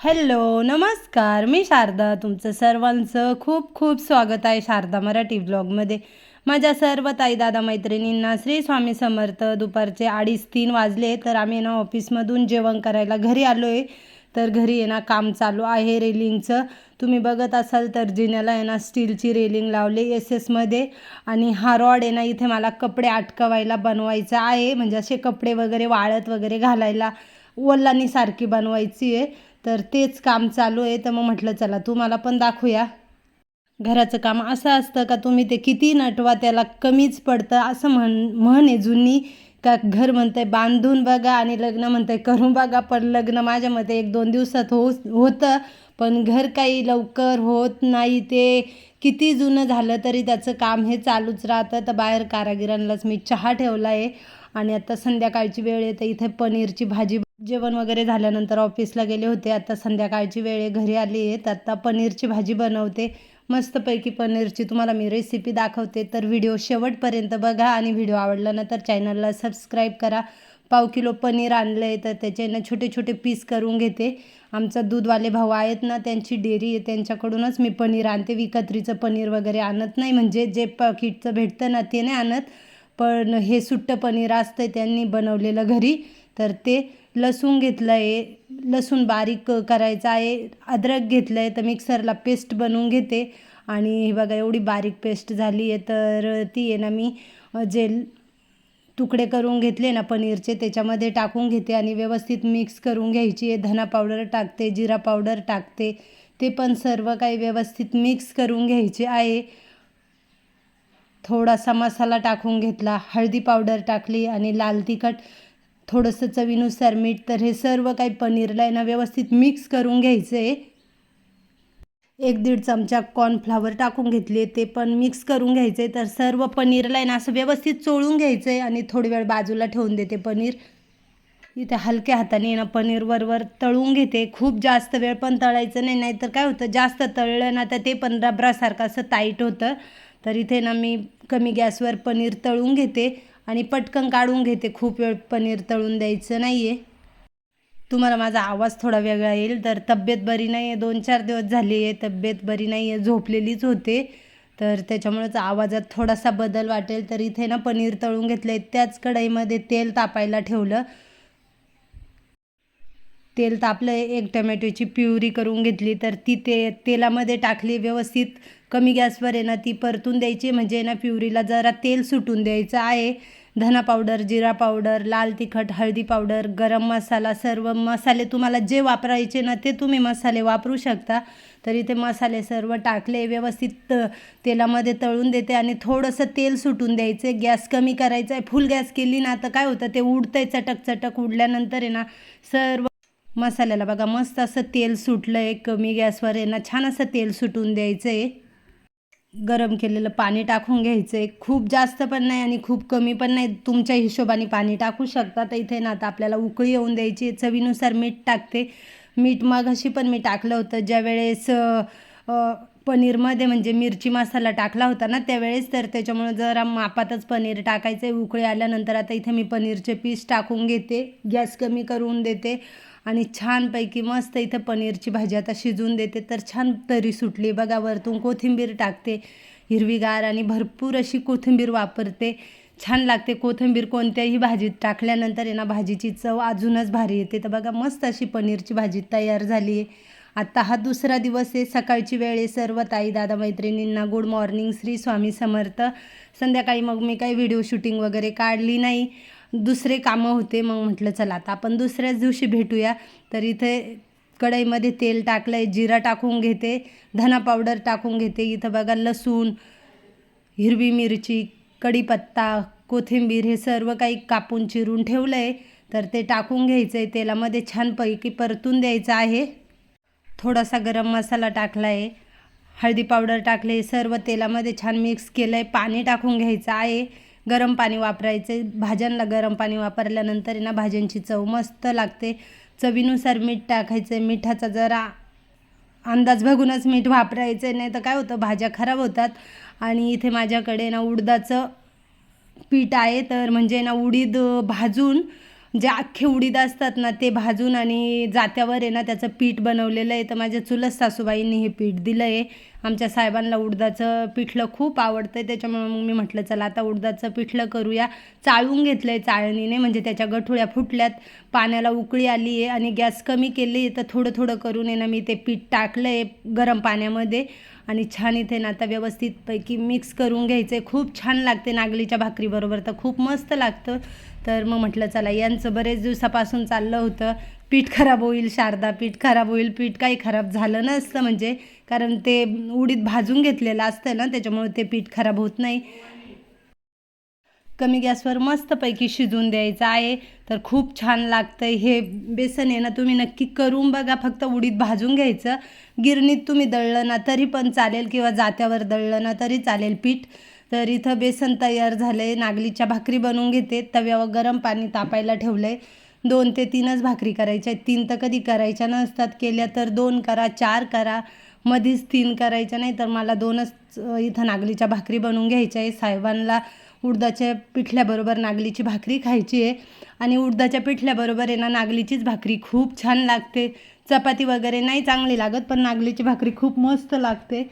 Hello नमस्कार. मी शारदा तुमचं सर्वांचं खूप खूप स्वागत आहे शारदा मराठी ब्लॉगमध्ये. माझ्या सर्व ताई दादा मैत्रिणींना श्री स्वामी समर्थ दुपारचे अडीच तीन वाजले तर आम्ही ना ऑफिसमधून जेवण करायला घरी आलो आहे तर घरी आहे ना काम चालू आहे रेलिंगचं. तुम्ही बघत असाल तर जिन्याला आहे ना स्टीलची रेलिंग लावली एस एसमध्ये आणि हा रॉड आहे ना इथे मला कपडे अटकवायला बनवायचा आहे. म्हणजे असे कपडे वगैरे वाळत वगैरे घालायला वल्लानी सारखी बनवायची आहे. तर तेच काम चालू आहे. तर मग म्हटलं चला तुम्हाला पण दाखवूया. घराचं काम असं असतं का तुम्ही ते किती नटवा त्याला कमीच पडतं असं म्हण म्हण आहे जुनी. का घर म्हणतंय बांधून बघा आणि लग्न म्हणतंय करून बघा. पण लग्न माझ्या मते एक दोन दिवसात हो होतं. पण घर काही लवकर होत नाही ते. किती जुनं झालं तरी त्याचं काम हे चालूच राहतं. तर बाहेर कारागिरांनाच मी चहा ठेवला आहे. आणि आता संध्याकाळची वेळ आहे तर इथे पनीरची भाजी जेवण वगैरे झाल्यानंतर ऑफिसला गेले होते. आता संध्याकाळची वेळ आहे घरी आली आहे. तर आता पनीरची भाजी बनवते. मस्तपैकी पनीरची तुम्हाला मी रेसिपी दाखवते. तर व्हिडिओ शेवटपर्यंत बघा आणि व्हिडिओ आवडला ना तर चॅनलला सबस्क्राईब करा. पाव किलो पनीर आणलं आहे तर त्याचे ना छोटे छोटे पीस करून घेते. आमचा दूधवाले भाऊ आहेत ना त्यांची डेअरी आहे. त्यांच्याकडूनच मी पनीर आणते. विकत्रीचं पनीर वगैरे आणत नाही. म्हणजे जे पॅकेटचं भेटतं ना ते नाही आणत. पण हे सुट्टं पनीर असतं त्यांनी बनवलेलं घरी. तर ते लसूण घेतलं आहे लसूण बारीक करायचं आहे अद्रक घेतलं आहे तर मिक्सरला पेस्ट बनवून घेते. आणि हे बघा एवढी बारीक पेस्ट झाली आहे तर ती आहे ना मी जे तुकडे करून घेतले ना पनीरचे त्याच्यामध्ये टाकून घेते आणि व्यवस्थित मिक्स करून घ्यायची आहे. धना पावडर टाकते जिरा पावडर टाकते ते पण सर्व काही व्यवस्थित मिक्स करून घ्यायचे आहे. थोडासा मसाला टाकून घेतला हळदी पावडर टाकली आणि लाल तिखट थोडंसं चवीनुसार मीठ तर हे सर्व काही पनीरला आहे ना व्यवस्थित मिक्स करून घ्यायचं. आहे एक दीड चमचा कॉर्नफ्लावर टाकून घेतले ते पण मिक्स करून घ्यायचे. तर सर्व पनीरला आहे ना असं व्यवस्थित चोळून घ्यायचं आहे आणि थोडी वेळ बाजूला ठेवून देते पनीर. इथे हलक्या हाताने ना पनीरवरवर तळून घेते. खूप जास्त वेळ पण तळायचं नाही नाहीतर काय होतं जास्त तळलं ना तर ते पण रबरासारखं असं टाईट होतं. तर इथे ना मी कमी गॅसवर पनीर तळून घेते. आणि पटकन काढून घेते. खूप वेळ पनीर तळून द्यायचं नाही आहे तुम्हाला माझा आवाज थोडा वेगळा येईल. तर तब्येत बरी नाही आहे दोन चार दिवस झाली आहे तब्येत बरी नाही आहे झोपलेलीच होते. तर त्याच्यामुळेच आवाजात थोडासा बदल वाटेल. तर इथे ना पनीर तळून घेतलं आहे त्याच कढईमध्ये तेल तापायला ठेवलं. तेल तापलं. एक टमॅटोची प्युरी करून घेतली. तर ती ते तेलामध्ये टाकली. व्यवस्थित कमी गॅसवर आहे ना ती परतून द्यायची. म्हणजे ना प्युरीला जरा तेल सुटून द्यायचं आहे. धना पावडर जिरा पावडर लाल तिखट हळदी पावडर गरम मसाला सर्व मसाले तुम्हाला जे वापरायचे ना ते तुम्ही मसाले वापरू शकता. तरी ते मसाले सर्व टाकले व्यवस्थित तेलामध्ये तळून देते आणि थोडंसं तेल सुटून द्यायचं गॅस कमी करायचं आहे फुल गॅस केली ना तर काय होतं ते उडतं आहे चटक चटक उडल्यानंतर आहे ना सर्व मसाल्याला बघा मस्त असं तेल सुटलं आहे कमी गॅसवर आहे ना छान असं तेल सुटून द्यायचं आहे गरम केलेलं पाणी टाकून घ्यायचं. आहे खूप जास्त पण नाही आणि खूप कमी पण नाही. तुमच्या हिशोबाने पाणी टाकू शकता. तर इथे ना आता आपल्याला उकळी येऊन द्यायची चवीनुसार मीठ टाकते. मीठ मग अशी पण मी टाकलं होतं. ज्या वेळेस पनीरमध्ये म्हणजे मिरची मसाला टाकला होता ना त्यावेळेस तर त्याच्यामुळे जरा मापातच पनीर टाकायचं आहे उकळी आल्यानंतर आता इथे मी पनीरचे पीस टाकून घेते. गॅस कमी करून देते. आणि छानपैकी मस्त इथं पनीरची भाजी आता शिजवून देते तर छान तरी सुटली. बघा वरतून कोथिंबीर टाकते हिरवीगार आणि भरपूर अशी कोथिंबीर वापरते. छान लागते. कोथिंबीर कोणत्याही भाजीत टाकल्यानंतर आहे ना भाजीची चव अजूनच भारी येते. तर बघा मस्त अशी पनीरची भाजी तयार झाली आहे. आत्ता हा दुसरा दिवस आहे. सकाळची वेळ आहे. सर्व ताई दादा मैत्रिणींना गुड मॉर्निंग श्री स्वामी समर्थ. संध्याकाळी मग मी काही व्हिडिओ शूटिंग वगैरे काढली नाही. दुसरे कामं होते मग म्हटलं चला आता आपण दुसऱ्याच दिवशी भेटूया. तर इथे कढईमध्ये तेल टाकलं आहे जिरा टाकून घेते धना पावडर टाकून घेते. इथं बघा लसूण हिरवी मिरची कढीपत्ता कोथिंबीर हे सर्व काही कापून चिरून ठेवलं आहे तर ते टाकून घ्यायचं आहे तेलामध्ये छानपैकी परतून द्यायचं आहे. थोडासा गरम मसाला टाकला आहे हळदी पावडर टाकले सर्व तेलामध्ये छान मिक्स केलं आहे पाणी टाकून घ्यायचं आहे. गरम पाणी वापरायचे. भाज्यांना गरम पाणी वापरल्यानंतर ना भाज्यांची चव मस्त लागते. चवीनुसार मीठ टाकायचं. मिठाचा जरा अंदाज बघूनच मीठ वापरायचं. नाही तर काय होतं भाज्या खराब होतात. आणि इथे माझ्याकडे ना उडदाचं पीठ आहे. तर म्हणजे ना उडीद भाजून जे अख्खे उडीद असतात ना ते भाजून आणि जात्यावर आहे ना त्याचं पीठ बनवलेलं आहे. तर माझ्या चुलत सासूबाईंनी हे पीठ दिलं आहे आमच्या साहेबांना उडदाचं पिठलं खूप आवडतं आहे त्याच्यामुळे मग मी म्हटलं चला आता उडदाचं पिठलं करूया. चाळून घेतलं आहे चाळणीने म्हणजे त्याच्या गठुळ्या फुटल्यात. पाण्याला उकळी आली आहे आणि गॅस कमी केली आहे तर थोडं थोडं करून आहे ना मी ते पीठ टाकलं आहे गरम पाण्यामध्ये. आणि छान इथे ना आता व्यवस्थितपैकी मिक्स करून घ्यायचं आहे खूप छान लागते नागलीच्या भाकरीबरोबर तर खूप मस्त लागतं. तर मग म्हटलं चला यांचं बरेच दिवसापासून चाललं होतं. पीठ खराब होईल शारदा पीठ खराब होईल पीठ काही खराब झालं नसतं. म्हणजे कारण ते उडीद भाजून घेतलेलं असतं ना त्याच्यामुळे ते पीठ खराब होत नाही. कमी गॅसवर मस्तपैकी शिजवून द्यायचं आहे. तर खूप छान लागतं हे बेसन आहे ना तुम्ही नक्की करून बघा फक्त उडीत भाजून घ्यायचं. गिरणीत तुम्ही दळलं ना तरी पण चालेल किंवा जात्यावर दळलं ना तरी चालेल पीठ. तर इथं बेसन तयार झालं आहे नागलीच्या भाकरी बनवून घेते. तव्यावर गरम पाणी तापायला ठेवलं आहे दोन ते तीनच भाकरी करायच्या आहेत. तीन तर कधी करायच्या नसतात. केल्या तर दोन करा चार करा. मधीच तीन करायच्या नाही तर मला दोनच इथं नागलीच्या भाकरी बनवून घ्यायच्या आहे. साहेबांना उडदाच्या पिठल्याबरोबर नागलीची भाकरी खायची आहे. आणि उडदाच्या पिठल्याबरोबर आहे ना नागलीचीच भाकरी खूप छान लागते. चपाती वगैरे नाही चांगली लागत पण नागलीची भाकरी खूप मस्त लागते.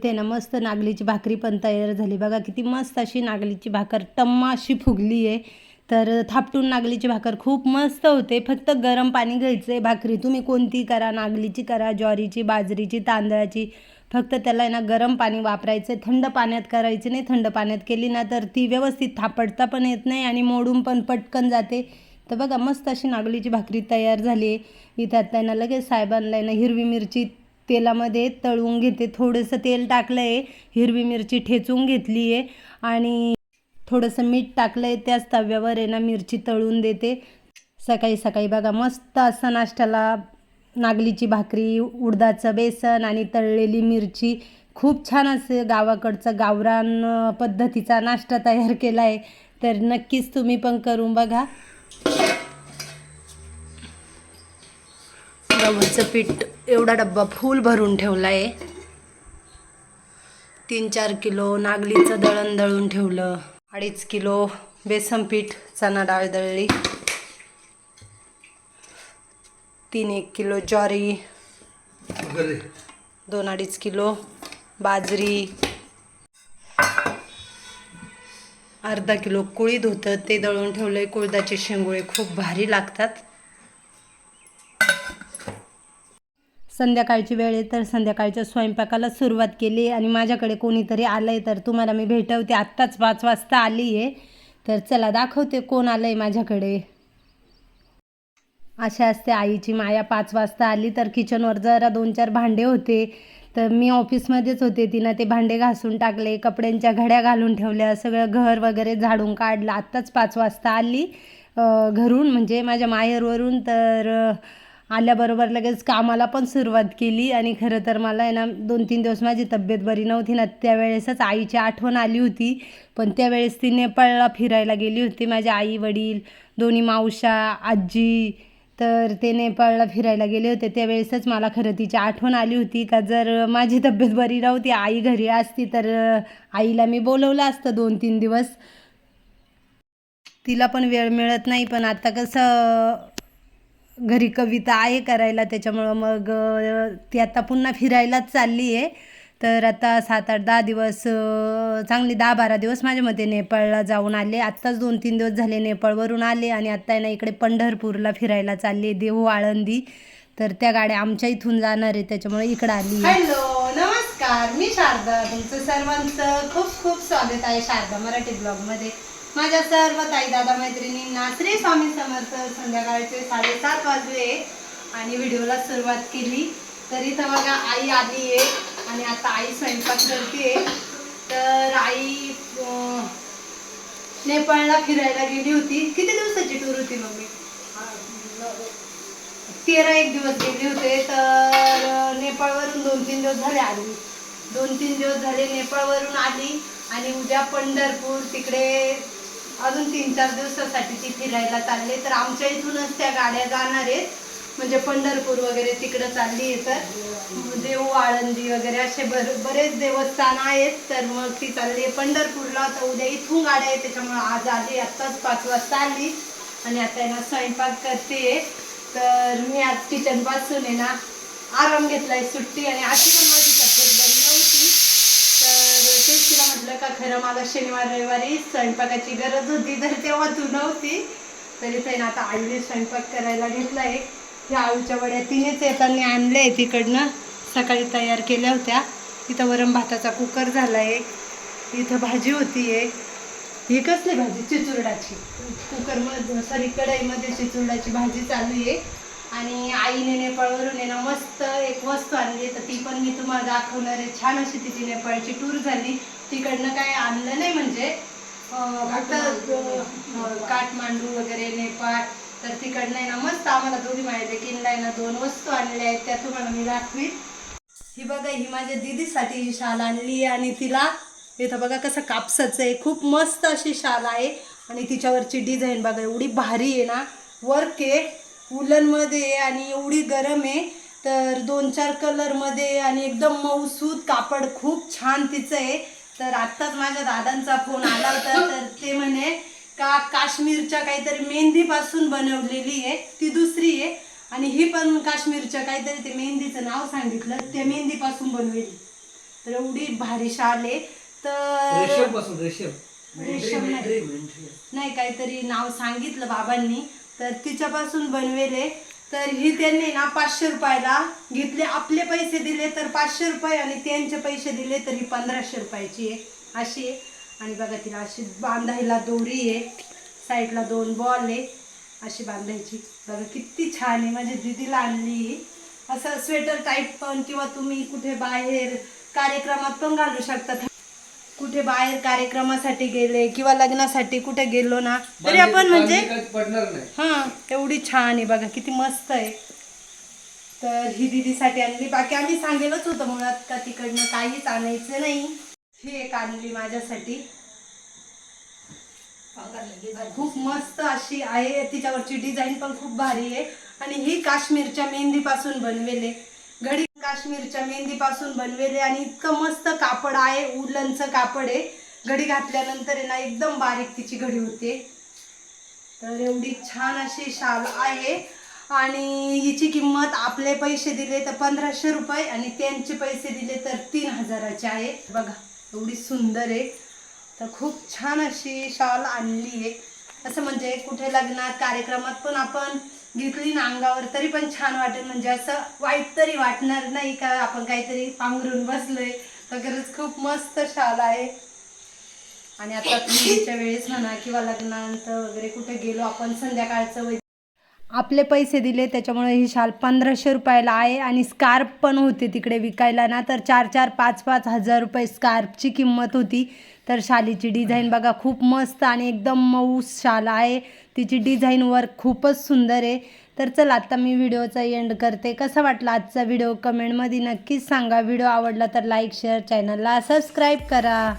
इथे ना मस्त नागलीची भाकरी पण तयार झाली. बघा किती मस्त अशी नागलीची भाकर टम्मा अशी फुगली आहे. तर थापटून नागलीची भाकर खूप मस्त होते. फक्त गरम पाणी घ्यायचं आहे भाकरी. तुम्ही कोणती करा? नागलीची करा ज्वारीची बाजरीची तांदळाची. फक्त त्याला आहे ना गरम पाणी वापरायचं आहे थंड पाण्यात करायची नाही. थंड पाण्यात केली ना तर ती व्यवस्थित थापडता पण येत नाही आणि मोडून पण पटकन जाते. तर बघा मस्त अशी नागलीची भाकरी तयार झाली आहे. इथं आता ना लगेच साहेबांना ना हिरवी मिरची तेलामध्ये तळून घेते. थोडंसं तेल टाकलं आहे हिरवी मिरची ठेचून घेतली आहे आणि थोडंसं मीठ टाकलं आहे त्याच तव्यावर आहे ना मिरची तळून देते. सकाळी सकाळी बघा मस्त असं नाश्त्याला नागलीची भाकरी उडदाचं बेसन आणि तळलेली मिरची. खूप छान असं गावाकडचं गावरान पद्धतीचा नाश्ता तयार केला आहे तर नक्कीच तुम्ही पण करून बघा. गव्हाचं पीठ. एवढा डब्बा फुल भरून ठेवला आहे तीन चार किलो नागलीचं दळण दळून ठेवलं. अडीच किलो बेसन पीठ चणा डाळ दळली. तीन एक किलो ज्वारी. दोन अडीच किलो बाजरी. अर्धा किलो कुळीद होतं ते दळून ठेवलंय. कुळदाचे शेंगोळे खूप भारी लागतात. संध्याकाळची वेळ आहे तर संध्याकाळच्या स्वयंपाकाला सुरुवात केली आणि माझ्याकडे कोणीतरी आलं आहे तर तुम्हाला मी भेटवते. आत्ताच पाच वाजता आली आहे. तर चला दाखवते कोण आलं आहे माझ्याकडे. अशा असते आईची माया पाच वाजता आली तर किचनवर जरा दोन चार भांडे होते. तर मी ऑफिसमध्येच होते. तिनं ते भांडे घासून टाकले कपड्यांच्या घड्या घालून ठेवल्या सगळं घर वगैरे झाडून काढलं. आत्ताच पाच वाजता आली घरून. म्हणजे माझ्या माहेरवरून तर आल्याबरोबर लगेच कामाला पण सुरुवात केली. आणि खरं तर मला आहे ना दोन तीन दिवस माझी तब्येत बरी नव्हती ना त्यावेळेसच आईची आठवण आली होती. पण त्यावेळेस ती नेपाळला फिरायला गेली होती. माझ्या आई वडील दोन्ही मावशा आजी तर ते नेपाळला फिरायला गेले होते. त्यावेळेसच मला खरं तिची आठवण आली होती. का जर माझी तब्येत बरी नव्हती आई घरी असती तर आईला मी बोलवलं असतं दोन तीन दिवस. तिला पण वेळ मिळत नाही. पण आता कसं घरी कविता आहे करायला त्याच्यामुळं मग ती आता पुन्हा फिरायलाच चालली आहे. तर आता सात आठ दहा दिवस चांगली दहा बारा दिवस माझ्या मते नेपाळला जाऊन आले. आत्ताच दोन तीन दिवस झाले नेपाळवरून आले आणि आत्ता आहे ना इकडे पंढरपूरला फिरायला चालली देहू आळंदी. तर त्या गाड्या आमच्या इथून जाणार आहे त्याच्यामुळे इकडं आली हॅलो नमस्कार. मी शारदा तुमचं सर्वांचं खूप खूप स्वागत आहे शारदा मराठी ब्लॉगमध्ये. माझ्या सर्व ताई दादा मैत्रिणींना श्री स्वामी समर्थ संध्याकाळचे साडेसात वाजले आणि व्हिडिओला सुरुवात केली. तर बघा आई आली आहे आणि आता आई स्वयंपाक करते. तर आई नेपाळला फिरायला गेली होती. किती दिवसाची टूर होती मम्मी? तेरा एक दिवस गेले होते. तर नेपाळवरून दोन तीन दिवस झाले आली. दोन तीन दिवस झाले नेपाळवरून आली आणि उद्या पंढरपूर तिकडे अजून तीन चार दिवसासाठी ती फिरायला चालले तर आमच्या इथूनच त्या गाड्या जाणार आहेत. म्हणजे पंढरपूर वगैरे तिकडं चालली आहे तर. देऊ आळंदी वगैरे असे बर बरेच देवस्थान आहेत. तर मग ती चालली आहे पंढरपूरला. तर उद्या इथून गाड्या आहेत. त्याच्यामुळे आज आली आत्ताच पाच वाजता आली. आणि आता आहे ना स्वयंपाक करते. तर मी आज किचनपासून आहे ना आराम घेतलाय सुट्टी आणि अशी पण माझी तब्येत बरी नव्हती तर म्हटलं का खरं मला शनिवार रविवारी स्वयंपाकाची गरज होती तर तेव्हा तू नव्हती. तरी ते आता आईने स्वयंपाक करायला घेतला एक. ह्या आळूच्या वड्या तिनेच येताना आणल्या आहे तिकडनं. सकाळी तयार केल्या होत्या. इथं वरम भाताचा कुकर झालाय इथं भाजी होती एक. ही कसली भाजी? चिचुरडाची. कुकरमध्ये सॉरी कढईमध्ये चिचुरडाची भाजी चालू आहे. आणि आईने नेपाळवरून आहे ना मस्त एक वस्तू आणली. तर ती पण मी तुम्हाला दाखवणार आहे. छान अशी तिची नेपाळची टूर झाली. तिकडनं काय आणलं नाही म्हणजे फक्त काठमांडू वगैरे नेपाळ तर तिकडनं आहे ना मस्त आम्हाला दोन्ही माहिती किनला आहे ना दोन वस्तू आणल्या आहेत त्या तुम्हाला मी दाखवीन. ही बघा ही माझ्या दीदीसाठी ही शाल आणली आहे आणि तिला इथं बघा कसं कापसाचं आहे. खूप मस्त अशी शाल आहे. आणि तिच्यावरची डिझाईन बघा एवढी भारी आहे ना. वर्क आहे. वुलनमध्ये आहे आणि एवढी गरम आहे. तर दोन चार कलरमध्ये आणि एकदम मऊसूद कापड खूप छान तिचं आहे. तर आत्ताच माझ्या दादांचा फोन आला होता तर ते म्हणे का काश्मीरच्या काहीतरी मेहंदीपासून बनवलेली आहे ती दुसरी आहे. आणि ही पण काश्मीरच्या काहीतरी ते मेहंदीचं नाव सांगितलं त्या मेहंदीपासून बनवली. तर एवढी भारी शाल आहे. तर रेशम. पासून रेशम रेशम नाही. नाही काहीतरी नाव सांगितलं बाबांनी तर तिच्यापासून बनवेले तर ही त्यांनी ना पाचशे रुपयाला घेतले. आपले पैसे दिले तर पाचशे रुपये आणि त्यांचे पैसे दिले तर ही पंधराशे रुपयाची आहे. अशी आहे. आणि बघा तिला अशी बांधायला दोरी आहे. साईडला दोन बॉल आहे. अशी बांधायची. बघा किती छान आहे. म्हणजे माझ्या दिदीला आणली. असं स्वेटर टाईप पण किंवा तुम्ही कुठे बाहेर कार्यक्रमात पण घालू शकता. कुठे बाहेर कार्यक्रमासाठी गेले किंवा लग्नासाठी कुठे गेलो ना तरी आपण म्हणजे पडणार नाही. हा एवढी छान आहे बघा किती मस्त आहे. तर ही दिदीसाठी आणली. बाकी आम्ही सांगेलच होतं मुळात का तिकडनं काहीच आणायचं नाही. ही एक आणली माझ्यासाठी. खूप मस्त अशी आहे. तिच्यावरची डिझाईन पण खूप भारी आहे. आणि ही काश्मीरच्या मेहंदीपासून बनवेले घडी काश्मीरच्या मेहंदीपासून बनवेले आणि इतकं मस्त कापड आहे उलनचं कापड आहे. घडी घातल्यानंतर आहे ना एकदम बारीक तिची घडी होते. तर एवढी छान अशी शाल आहे. आणि हिची किंमत आपले पैसे दिले तर पंधराशे रुपये आणि त्यांचे पैसे दिले तर तीन हजाराचे आहे. बघा एवढी सुंदर आहे. तर खूप छान अशी शाल आणली आहे. असं म्हणजे कुठे लग्नात कार्यक्रमात पण आपण घेतली ना अंगावर तरी पण छान वाटेल. म्हणजे असं वाईट तरी वाटणार नाही का? आपण काहीतरी पांघरून बसलोय. तर खरंच खूप मस्त शाल आहे. आणि आता थंडीच्या वेळेस म्हणा किंवा लग्नानंतर वगैरे कुठे गेलो आपण संध्याकाळचं आपले पैसे दिले त्याच्यामुळे ही शाल पंधराशे रुपयाला आहे आणि स्कार्फ पण होते तिकडे विकायला ना. तर चार चार पाच पाच हजार रुपये स्कार्फची किंमत होती. तर शालीची डिझाईन बघा खूप मस्त आणि एकदम मऊ शाल आहे. तिची डिझाईन वर्क खूपच सुंदर आहे. तर चला आत्ता मी व्हिडिओचा एंड करते. कसा वाटला आजचा व्हिडिओ? कमेंटमध्ये नक्कीच सांगा. व्हिडिओ आवडला तर लाईक शेअर चॅनलला सबस्क्राईब करा.